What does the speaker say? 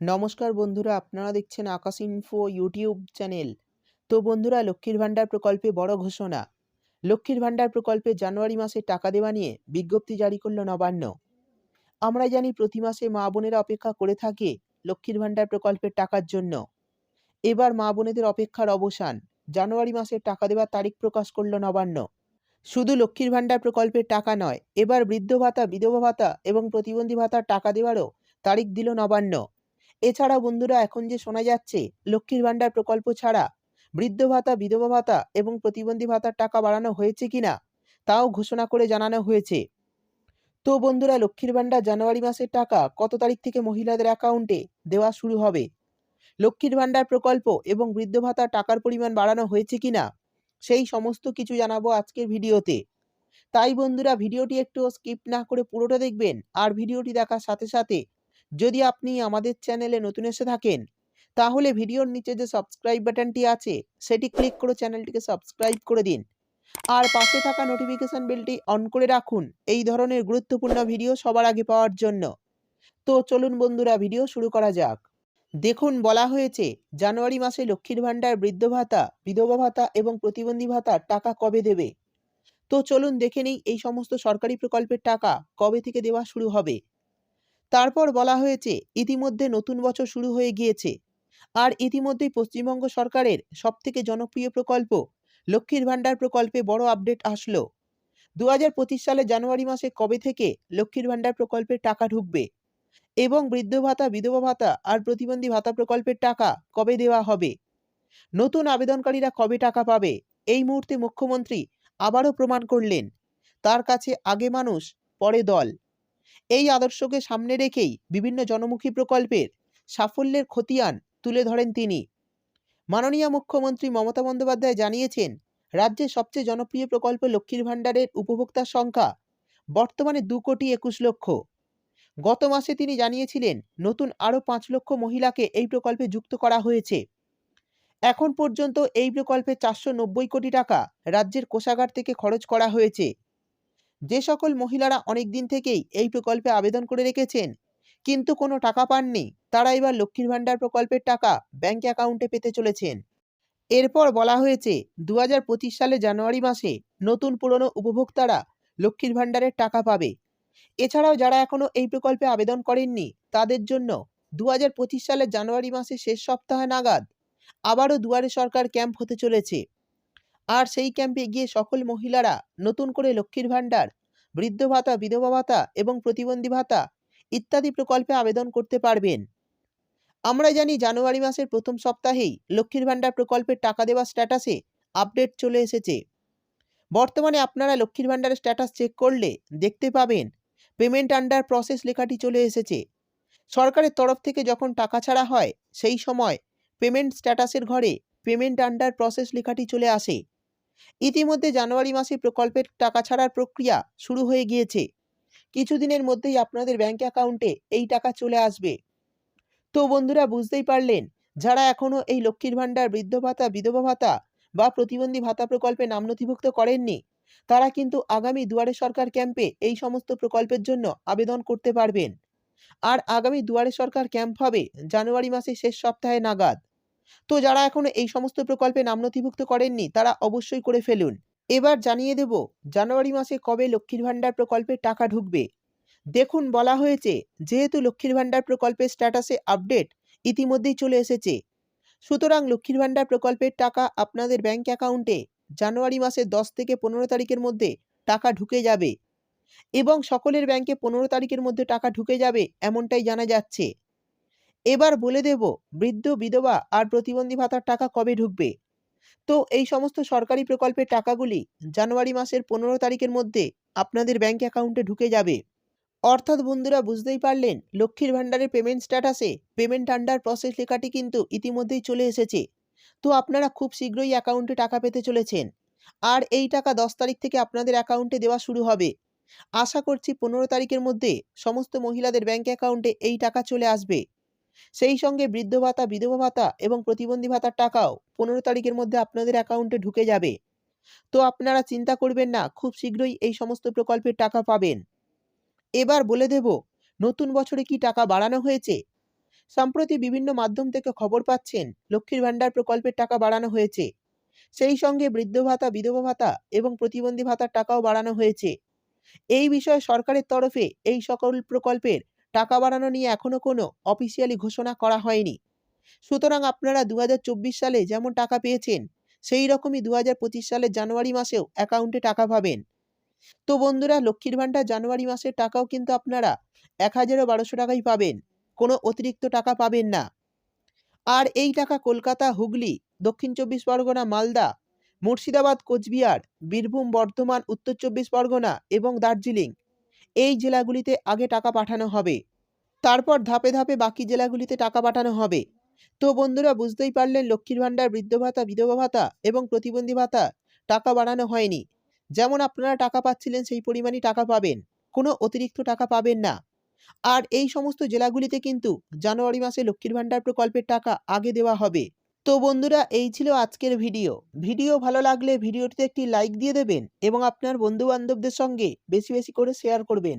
নমস্কার বন্ধুরা, আপনারা দেখছেন আকাশ ইনফো ইউটিউব চ্যানেল তো বন্ধুরা, লক্ষ্মীর ভাণ্ডার প্রকল্পে বড় ঘোষণা। লক্ষ্মীর ভাণ্ডার প্রকল্পে জানুয়ারি মাসে টাকা দেওয়া নিয়ে বিজ্ঞপ্তি জারি করল নবান্ন। আমরা জানি প্রতি মাসে মা বোনেরা অপেক্ষা করে থাকে লক্ষ্মীর ভাণ্ডার প্রকল্পের টাকার জন্য। এবার মা বোনেদের অপেক্ষার অবসান। জানুয়ারি মাসে টাকা দেওয়ার তারিখ প্রকাশ করল নবান্ন। শুধু লক্ষ্মীর ভাণ্ডার প্রকল্পের টাকা নয়, এবার বৃদ্ধ ভাতা, বিধবা ভাতা এবং প্রতিবন্ধী ভাতার টাকা দেওয়ারও তারিখ দিল নবান্ন। এছাড়া বন্ধুরা, এখন যে শোনা যাচ্ছে, লক্ষ্মীর ভাণ্ডার প্রকল্প ছাড়া বৃদ্ধ ভাতা, বিধবা ভাতা এবং প্রতিবন্ধী ভাতার টাকা বাড়ানো হয়েছে কিনা, তাও ঘোষণা করে জানানো হয়েছে। তো বন্ধুরা, লক্ষ্মীর ভাণ্ডার জানুয়ারি মাসের টাকা কত তারিখ থেকে মহিলাদের অ্যাকাউন্টে দেওয়া শুরু হবে? লক্ষ্মীর ভাণ্ডার প্রকল্প এবং বৃদ্ধ ভাতার টাকার পরিমাণ বাড়ানো হয়েছে কিনা, সেই সমস্ত কিছু জানাব আজকের ভিডিওতে। তাই বন্ধুরা, ভিডিওটি একটু স্কিপ না করে পুরোটা দেখবেন, আর ভিডিওটি দেখার সাথে সাথে যদি আপনি আমাদের চ্যানেলে নতুন এসে থাকেন, তাহলে ভিডিওর নিচে যে সাবস্ক্রাইব বাটনটি আছে, সেটি ক্লিক করে চ্যানেলটিকে সাবস্ক্রাইব করে দিন। আর পাশে থাকা নোটিফিকেশন বেলটি অন করে রাখুন, এই ধরনের গুরুত্বপূর্ণ ভিডিও সবার আগে পাওয়ার জন্য। তো চলুন বন্ধুরা ভিডিও শুরু করা যাক। দেখুন, বলা হয়েছে, জানুয়ারি মাসে লক্ষ্মীর ভাণ্ডার, বৃদ্ধ ভাতা, বিধবা ভাতা এবং প্রতিবন্ধী ভাতার টাকা কবে দেবে? তো চলুন দেখে নেই এই সমস্ত সরকারি প্রকল্পের টাকা কবে থেকে দেওয়া শুরু হবে। তারপর বলা হয়েছে, ইতিমধ্যে নতুন বছর শুরু হয়ে গিয়েছে। আর ইতিমধ্যেই পশ্চিমবঙ্গ সরকারের সবথেকে জনপ্রিয় প্রকল্প, লক্ষ্মীর ভাণ্ডার প্রকল্পে বড় আপডেট আসলো। দু সালে জানুয়ারি মাসে কবে থেকে লক্ষ্মীর ভাণ্ডার প্রকল্পের টাকা ঢুকবে? এবং বৃদ্ধ ভাতা, বিধবা ভাতা আর প্রতিবন্ধী ভাতা প্রকল্পের টাকা কবে দেওয়া হবে? নতুন আবেদনকারীরা কবে টাকা পাবে? এই মুহূর্তে মুখ্যমন্ত্রী আবারও প্রমাণ করলেন। তার কাছে আগে মানুষ, পরে দল। এই আদর্শকে সামনে রেখেই বিভিন্ন জনমুখী প্রকল্পের সাফল্যের খতিয়ান তুলে ধরেন তিনি। মাননীয় মুখ্যমন্ত্রী মমতা বন্দ্যোপাধ্যায় জানিয়েছেন, রাজ্যের সবচেয়ে জনপ্রিয় প্রকল্প লক্ষ্মীর ভাণ্ডারের উপভোক্তার সংখ্যা বর্তমানে দু কোটি একুশ লক্ষ। গত মাসে তিনি জানিয়েছিলেন, নতুন আরও পাঁচ লক্ষ মহিলাকে এই প্রকল্পে যুক্ত করা হয়েছে। এখন পর্যন্ত এই প্রকল্পে চারশো নব্বই কোটি টাকা রাজ্যের কোষাগার থেকে খরচ করা হয়েছে। যে সকল মহিলারা অনেক দিন থেকেই এই প্রকল্পে আবেদন করে রেখেছেন, কিন্তু কোনো টাকা পাননি, তারা এবার লক্ষ্মীর ভাণ্ডার প্রকল্পের টাকা ব্যাংক অ্যাকাউন্টে পেতে চলেছেন। এরপর বলা হয়েছে দু হাজার পঁচিশ সালে জানুয়ারি মাসে নতুন পুরনো উপভোক্তারা লক্ষ্মীর ভাণ্ডারের টাকা পাবে। এছাড়াও যারা এখনও এই প্রকল্পে আবেদন করেননি, তাদের জন্য দু হাজার পঁচিশ সালের জানুয়ারি মাসের শেষ সপ্তাহে নাগাদ আবারও দুয়ারে সরকার ক্যাম্প হতে চলেছে। আর সেই ক্যাম্পে গিয়ে সকল মহিলারা নতুন করে লক্ষ্মীর ভাণ্ডার, বৃদ্ধ ভাতা, বিধবা ভাতা এবং প্রতিবন্ধী ভাতা ইত্যাদি প্রকল্পে আবেদন করতে পারবেন। আমরা জানি জানুয়ারি মাসের প্রথম সপ্তাহেই লক্ষ্মীর ভাণ্ডার প্রকল্পের টাকা দেওয়া স্ট্যাটাসে আপডেট চলে এসেছে। বর্তমানে আপনারা লক্ষ্মীর ভাণ্ডারের স্ট্যাটাস চেক করলে দেখতে পাবেন পেমেন্ট আন্ডার প্রসেস লেখাটি চলে এসেছে। সরকারের তরফ থেকে যখন টাকা ছাড়া হয় সেই সময় পেমেন্ট স্ট্যাটাসের ঘরে পেমেন্ট আন্ডার প্রসেস লেখাটি চলে আসে। ইতিমধ্যে জানুয়ারি মাসে প্রকল্পের টাকা ছাড়ার প্রক্রিয়া শুরু হয়ে গিয়েছে। কিছুদিনের মধ্যেই আপনাদের ব্যাংক অ্যাকাউন্টে এই টাকা চলে আসবে। তো বন্ধুরা, বুঝতেই পারলেন, যারা এখনও এই লক্ষ্মীর ভাণ্ডার, বৃদ্ধ ভাতা, বিধবা ভাতা বা প্রতিবন্ধী ভাতা প্রকল্পে নাম নথিভুক্ত করেননি, তারা কিন্তু আগামী দুয়ারে সরকার ক্যাম্পে এই সমস্ত প্রকল্পের জন্য আবেদন করতে পারবেন। আর আগামী দুয়ারে সরকার ক্যাম্প হবে জানুয়ারি মাসের শেষ সপ্তাহে নাগাদ। তো যারা এখনও এই সমস্ত প্রকল্পে নাম নথিভুক্ত করেননি, তারা অবশ্যই করে ফেলুন। এবার জানিয়ে দেব, জানুয়ারি মাসে কবে লক্ষ্মীর ভাণ্ডার প্রকল্পের টাকা ঢুকবে? দেখুন, বলা হয়েছে, যেহেতু লক্ষ্মীর ভাণ্ডার প্রকল্পের স্ট্যাটাসে আপডেট ইতিমধ্যেই চলে এসেছে। সুতরাং লক্ষ্মীর ভাণ্ডার প্রকল্পের টাকা আপনাদের ব্যাংক অ্যাকাউন্টে জানুয়ারি মাসের দশ থেকে পনেরো তারিখের মধ্যে টাকা ঢুকে যাবে। এবং সকলের ব্যাংকে পনেরো তারিখের মধ্যে টাকা ঢুকে যাবে, এমনটাই জানা যাচ্ছে। এবার বলে দেব, বৃদ্ধ, বিধবা আর প্রতিবন্ধী ভাতার টাকা কবে ঢুকবে? তো এই সমস্ত সরকারি প্রকল্পের টাকাগুলি জানুয়ারি মাসের পনেরো তারিখের মধ্যে আপনাদের ব্যাংক অ্যাকাউন্টে ঢুকে যাবে। অর্থাৎ বন্ধুরা বুঝতেই পারলেন, লক্ষ্মীর ভাণ্ডারের পেমেন্ট স্ট্যাটাসে পেমেন্ট আন্ডার প্রসেস লেখাটি কিন্তু ইতিমধ্যেই চলে এসেছে। তো আপনারা খুব শীঘ্রই অ্যাকাউন্টে টাকা পেতে চলেছেন। আর এই টাকা দশ তারিখ থেকে আপনাদের অ্যাকাউন্টে দেওয়া শুরু হবে। আশা করছি পনেরো তারিখের মধ্যে সমস্ত মহিলাদের ব্যাংক অ্যাকাউন্টে এই টাকা চলে আসবে। সেই সঙ্গে বৃদ্ধ ভাতা, বিধবা ভাতা এবং প্রতিবন্ধী ভাতার টাকাও পনেরো তারিখের মধ্যে আপনাদের অ্যাকাউন্টে ঢুকে যাবে। তো আপনারা চিন্তা করবেন না, খুব শীঘ্রই এই সমস্ত প্রকল্পের টাকা পাবেন। এবার বলে দেব, নতুন বছরে কি টাকা বাড়ানো হয়েছে? সম্প্রতি বিভিন্ন মাধ্যম থেকে খবর পাচ্ছেন, লক্ষ্মীর ভাণ্ডার প্রকল্পের টাকা বাড়ানো হয়েছে। সেই সঙ্গে বৃদ্ধ ভাতা, বিধবা ভাতা এবং প্রতিবন্ধী ভাতার টাকাও বাড়ানো হয়েছে। এই বিষয়ে সরকারের তরফে এই সকল প্রকল্পের টাকা বাড়ানো নিয়ে এখনও কোনো অফিসিয়ালি ঘোষণা করা হয়নি। সুতরাং আপনারা দু হাজার চব্বিশ সালে যেমন টাকা পেয়েছেন, সেই রকমই দু হাজার পঁচিশ সালের জানুয়ারি মাসেও অ্যাকাউন্টে টাকা পাবেন। তো বন্ধুরা, লক্ষ্মীর ভাণ্ডার জানুয়ারি মাসের টাকাও কিন্তু আপনারা এক হাজারও বারোশো টাকাই পাবেন, কোনো অতিরিক্ত টাকা পাবেন না। আর এই টাকা কলকাতা, হুগলি, দক্ষিণ চব্বিশ পরগনা, মালদা, মুর্শিদাবাদ, কোচবিহার, বীরভূম, বর্ধমান, উত্তর চব্বিশ পরগনা এবং দার্জিলিং এই জেলাগুলিতে আগে টাকা পাঠানো হবে। তারপর ধাপে ধাপে বাকি জেলাগুলিতে টাকা পাঠানো হবে। তো বন্ধুরা, বুঝতেই পারলেন লক্ষ্মীর ভাণ্ডার, বৃদ্ধ ভাতা, বিধবা ভাতা এবং প্রতিবন্ধী ভাতা টাকা বাড়ানো হয়নি। যেমন আপনারা টাকা পাচ্ছিলেন, সেই পরিমাণই টাকা পাবেন। কোনো অতিরিক্ত টাকা পাবেন না। আর এই সমস্ত জেলাগুলিতে কিন্তু জানুয়ারি মাসে লক্ষ্মীর ভাণ্ডার প্রকল্পের টাকা আগে দেওয়া হবে। তো বন্ধুরা, এই ছিল আজকের ভিডিও। ভিডিও ভালো লাগলে ভিডিওটিতে একটি লাইক দিয়ে দেবেন এবং আপনার বন্ধু বান্ধবদের সঙ্গে বেশি বেশি করে শেয়ার করবেন।